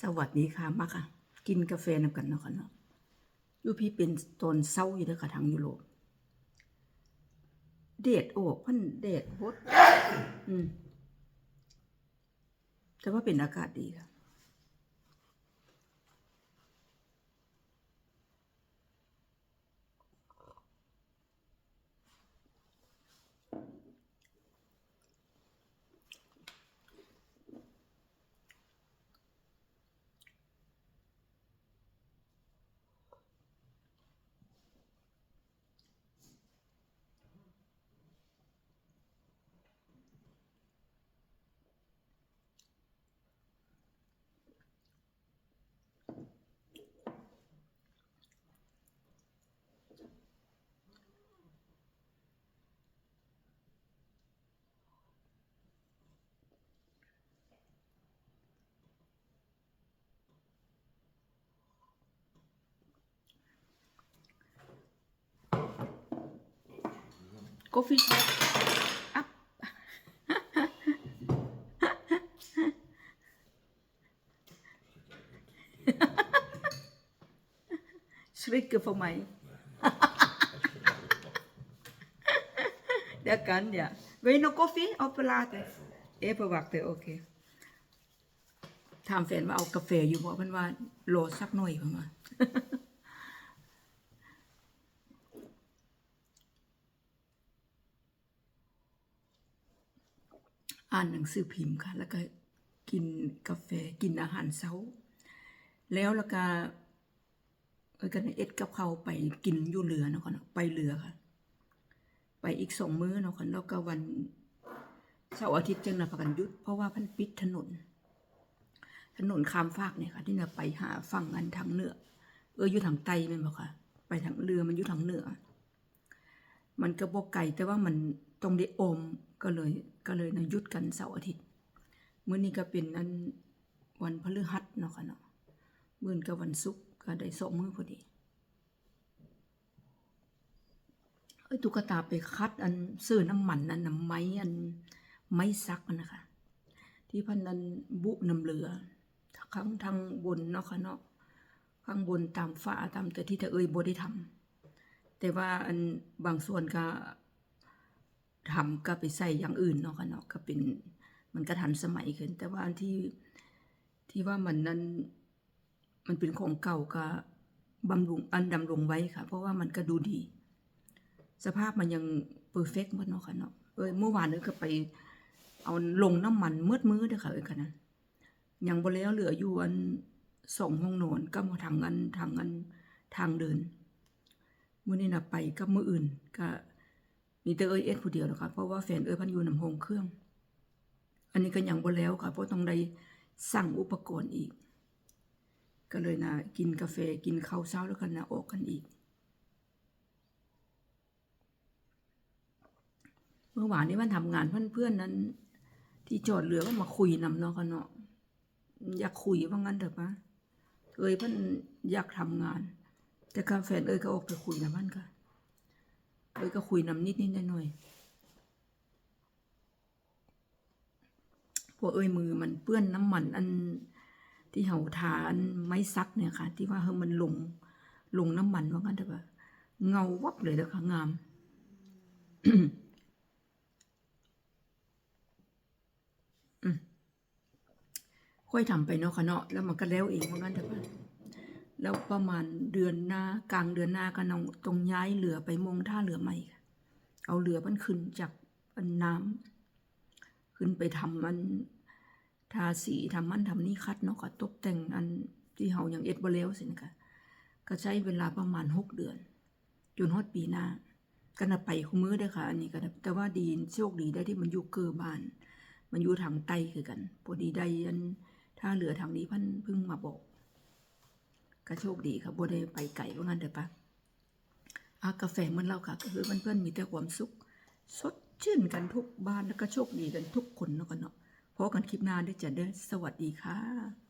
สวัสดีค่ะมาค่ะ กินกาแฟนำกันเนาะค่ะเนาะยูพี่เป็นตอนเศร้าอยู่เด้อค่ะทางยุโรปเดดโอกพันเดดโพดอืมแต่ว่าเป็นอากาศดีค่ะ Coffee shop up สวิกเกอร์ for my เดี๋ยวกันเดี๋ยวเวนกาแฟเอาเปลาแต่เอฟวักแต่โอเคถามแฟนว่าเอากาแฟอยู่บอกมันว่าโหลดสักหน่อยเพิ่นว่า อ่านหนังสือพิมพ์ค่ะ แล้วก็กินกาแฟกินอาหารเช้า แล้วแล้วก็เออกันเอ็ดกับเขาไปกินอยู่เรือเนาะค่ะเนาะไปเรือค่ะ ไปอีกสองมื้อเนาะค่ะแล้วก็วันเสาร์อาทิตย์จังนะพากันยุดเพราะว่าพันปิดถนน ถนนข้ามฟากเนี่ยค่ะ ที่เราไปหาฝั่งอันทางเหนือเอออยู่ทางใต้แม่นบ่ค่ะ ไปทางเรือมันอยู่ทางเหนือ มันก็บ่ไกลแต่ว่ามัน ตรงได้อมก็เลยก็เลยนะยุดกันเสาร์อาทิตย์มื้อนี้ก็เป็นอันวันพฤหัสเนาะค่ะเนาะมื้อนก็วันศุกร์ก็ได้สองมื้อพอดีเอ้ยตุ๊กตาไปคัดอันซื้อน้ำมันอันน้ำไม้อันไม้ซักนะคะ ที่พันนั้นบุน้ำเรือข้างทางบนเนาะค่ะเนาะข้างบนตามฝาตามแต่ที่เธอเอ่ยบ่ได้ทำแต่ว่าอันบางส่วนก็ ทำก็ไปใส่อย่างอื่นเนาะค่ะเนาะก็เป็นมันก็ทันสมัยขึ้น แต่ว่าอันที่ที่ว่ามันนั้นมันเป็นของเก่าก็บำรุงอันดำรงไว้ค่ะ เพราะว่ามันก็ดูดี สภาพมันยังเพอร์เฟกต์หมดเนาะค่ะเนาะเอ้ยเมื่อวานเอ้ยก็ไป เอาลงน้ำมันมืดมือเด้อค่ะเอ้ยค่ะนั้นยังบ่แล้วเหลืออยู่อันสองห้องนอนก็มาทางอันทางอันทางเดินมื้อนี้นะไปกับมื้ออื่นก็ มีแต่เอ้ยเอ็ดผู้เดียวนะคะเพราะว่าแฟนเอ้ยพันอยู่นำโฮงเครื่อง อันนี้ก็ยังบ่แล้วค่ะ เพราะต้องได้สั่งอุปกรณ์อีก ก็เลยนะกินกาแฟกินข้าวเช้าแล้วก็นนะออกกันอีก เมื่อวานนี้มันทำงานเพื่อนๆนั้น ที่จอดเรือก็มาคุยนำเนาะกันเนาะอยากคุยว่างั้นเถอะปะเอ้ยเพิ่นอยากทำงาน แต่กาแฟนเอ้ยก็ออกไปคุยนะมันค่ะ เอ้ยก็คุยนำนิดนิดหน่อยหน่อยพวกเอ้ยมือมันเปื้อนน้ำมันอันที่เห่าทานไม้ซักเนี่ยค่ะ ที่ว่าเฮามันลงลงน้ำมันว่างั้นเถอะเงาวับเลยแล้วค่ะงามค่อยทำไปเนาะค่ะเนาะแล้วมันก็แล้วเองว่างั้นเถอะ แล้วประมาณเดือนหน้ากลางเดือนหน้าก็นองตรงย้ายเรือไปมงท่าเรือใหม่ค่ะเอาเรือมันขึ้นจากอันน้ำขึ้นไปทำมันทาสีทำมันทำนี่คัดเนาะค่ะตกแต่งอันที่เฮาอยังเอ็ดบ่แล้วสินะคะก็ใช้เวลาประมาณหกเดือน จนฮอดปีหน้าก็น่ะไปคู่มือเด้ค่ะ อันนี้ก็นแต่ว่าดีโชคดีได้ที่มันอยู่เกือบ้าน มันอยู่ทางใต้คือกันพอดีได้อันถ้าเหลือทางนี้พันเพิ่งมาบอก ก็โชคดีครับบ่ได้ไปไกลว่างั้นเถอะปะอากาแฟเหมือนเราค่ะ ก็คือเพื่อนๆมีแต่ความสุข สดชื่นกันทุกบ้านแล้วก็โชคดีกันทุกคนเนาะกันเนาะพอกันคลิปหน้าด้จะได้อสวัสดีค่ะ